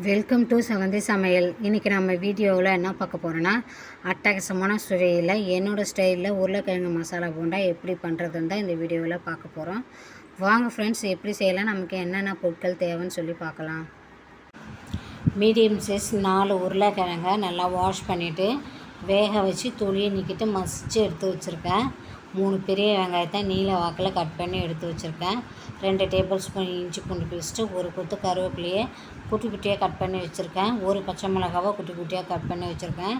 Welcome to செவந்தி சமையல். இன்றைக்கி நம்ம வீடியோவில் என்ன பார்க்க போகிறோன்னா அட்டகாசமான சுவையில் என்னோடய ஸ்டைலில் உருளைக்கிழங்கு மசாலா போண்டா எப்படி பண்ணுறதுன்னு தான் இந்த வீடியோவில் பார்க்க போகிறோம் வாங்க ஃப்ரெண்ட்ஸ் எப்படி செய்யலாம்? நமக்கு என்னென்ன பொருட்கள் தேவைன்னு சொல்லி பார்க்கலாம். மீடியம் சைஸ் நாலு உருளைக்கிழங்க நல்லா வாஷ் பண்ணிவிட்டு வேக வச்சு துளியை நீக்கிட்டு மசித்து எடுத்து வச்சுருக்கேன். மூணு பெரிய வெங்காயத்தை நீல வாக்கில் கட் பண்ணி எடுத்து வச்சுருக்கேன். ரெண்டு டேபிள் ஸ்பூன் இஞ்சி பூண்டு பேஸ்ட்டு ஒரு கொத்து கருவேப்பிலையே குட்டி குட்டியாக கட் பண்ணி வச்சுருக்கேன். ஒரு பச்சை மிளகாவை குட்டி குட்டியாக கட் பண்ணி வச்சுருக்கேன்.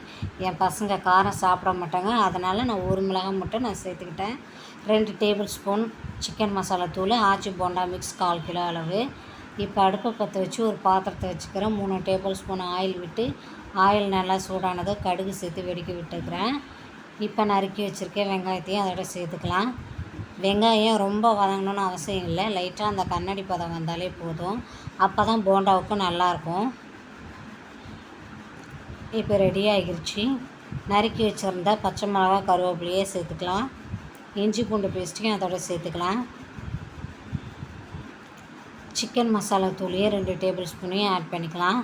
என் பசங்க காரம் சாப்பிட மாட்டாங்க. அதனால் நான் ஒரு மிளகாய் மட்டும் நான் சேர்த்துக்கிட்டேன். ரெண்டு டேபிள் ஸ்பூன் சிக்கன் மசாலா தூள் ஆச்சி போண்டா மிக்ஸ் கால் கிலோ அளவு. இப்போ அடுப்பை பற்ற வச்சு ஒரு பாத்திரத்தை வச்சுக்கிறேன். மூணு டேபிள் ஸ்பூன் ஆயில் விட்டு ஆயில் நல்லா சூடானதை கடுகு சேர்த்து வெடிக்க விட்டுக்கிறேன். இப்போ நறுக்கி வச்சுருக்கேன் வெங்காயத்தையும் அதோட சேர்த்துக்கலாம். வெங்காயம் ரொம்ப வதங்கணும்னு அவசியம் இல்லை. லைட்டாக அந்த கண்ணாடி பதம் வந்தாலே போதும். அப்போ தான் போண்டாவுக்கும் நல்லாயிருக்கும். இப்போ ரெடி ஆகிருச்சு. நறுக்கி வச்சுருந்தா பச்சை மிளகா கருவேப்பிலையே சேர்த்துக்கலாம். இஞ்சி பூண்டு பேஸ்ட்டையும் அதோட சேர்த்துக்கலாம். சிக்கன் மசாலா தூளையே ரெண்டு டேபிள் ஸ்பூனையும் ஆட் பண்ணிக்கலாம்.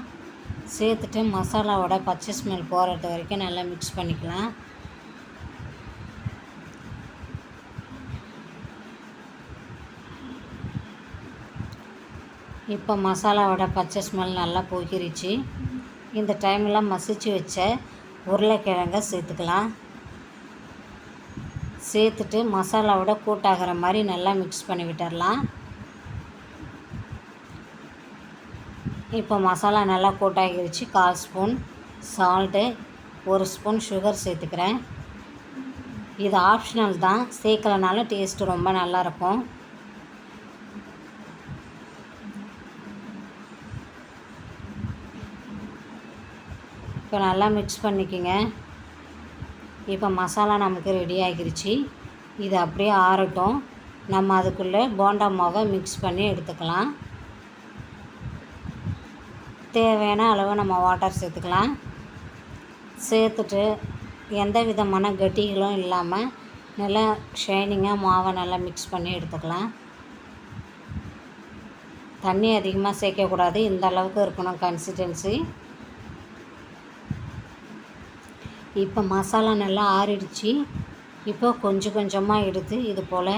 சேர்த்துட்டு மசாலாவோட பச்சை ஸ்மெல் போகிறது வரைக்கும் நல்லா மிக்ஸ் பண்ணிக்கலாம். இப்போ மசாலாவோட பச்சை ஸ்மெல் நல்லா போகிருச்சு. இந்த டைமில் மசிச்சு வச்ச உருளைக்கிழங்க சேர்த்துக்கலாம். சேர்த்துட்டு மசாலாவோட கூட்டாகிற மாதிரி நல்லா மிக்ஸ் பண்ணி விட்டுடலாம் இப்போ மசாலா நல்லா கூட்டாகிருச்சு கால் ஸ்பூன் சால்ட்டு ஒரு ஸ்பூன் சுகர் சேர்த்துக்கிறேன். இது ஆப்ஷனல் தான். சேர்க்கலனாலும் டேஸ்ட்டு ரொம்ப நல்லாயிருக்கும் இப்போ நல்லா மிக்ஸ் பண்ணிக்கோங்க. இப்போ மசாலா நமக்கு ரெடி ஆகிருச்சு. இது அப்படியே ஆறட்டும். நம்ம அதுக்குள்ளே போண்டா மாவை மிக்ஸ் பண்ணி எடுத்துக்கலாம். தேவையான அளவு நம்ம வாட்டர் சேர்த்துக்கலாம். சேர்த்துட்டு எந்த விதமான கட்டிகளும் இல்லாமல் நல்லா ஷைனிங்காக மாவை நல்லா மிக்ஸ் பண்ணி எடுத்துக்கலாம். தண்ணி அதிகமாக சேர்க்கக்கூடாது இந்த அளவுக்கு இருக்கணும் கன்சிஸ்டன்சி இப்போ மசாலா நல்லா ஆறிடுச்சு. இப்போ கொஞ்சம் கொஞ்சமாக எடுத்து இது போல்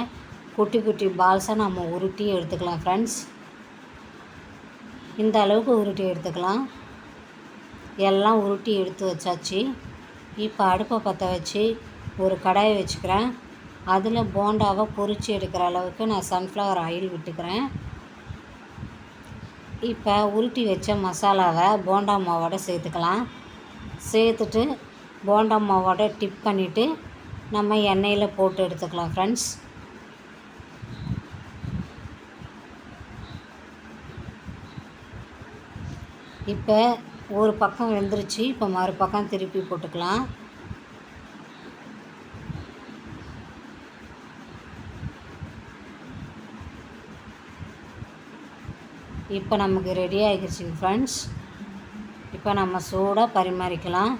குட்டி குட்டி பால்ஸை நம்ம உருட்டி எடுத்துக்கலாம் ஃப்ரெண்ட்ஸ் இந்த அளவுக்கு உருட்டி எடுத்துக்கலாம். எல்லாம் உருட்டி எடுத்து வச்சாச்சு. இப்போ அடுப்பை பற்ற வச்சு ஒரு கடாயை வச்சுக்கிறேன். அதில் போண்டாவை பொறிச்சு எடுக்கிற அளவுக்கு நான் சன்ஃப்ளவர் ஆயில் விட்டுக்கிறேன். இப்போ உருட்டி வச்ச மசாலாவை போண்டா மாவோட சேர்த்துக்கலாம். சேர்த்துட்டு போண்டா மாவோட டிப் பண்ணிவிட்டு நம்ம எண்ணெயில் போட்டு எடுத்துக்கலாம் ஃப்ரெண்ட்ஸ் இப்போ ஒரு பக்கம் வெந்துருச்சு இப்போ மறுபக்கம் திருப்பி போட்டுக்கலாம். இப்போ நமக்கு ரெடி ஆகிடுச்சிங்க ஃப்ரெண்ட்ஸ் இப்போ நம்ம சூடாக பரிமாறிக்கலாம்.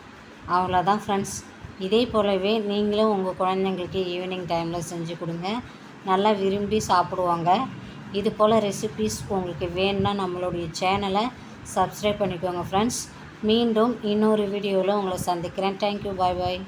அவ்வளோதான் ஃப்ரெண்ட்ஸ் இதே போலவே நீங்களும் உங்கள் குழந்தைங்களுக்கு ஈவினிங் டைமில் செஞ்சு கொடுங்க. நல்லா விரும்பி சாப்பிடுவாங்க. இது போல் ரெசிபீஸ் உங்களுக்கு வேணும்னா நம்மளுடைய சேனலை சப்ஸ்கிரைப் பண்ணிக்கோங்க ஃப்ரெண்ட்ஸ் மீண்டும் இன்னொரு வீடியோவில் உங்களை சந்திக்கிறேன். தேங்க்யூ பாய் பாய்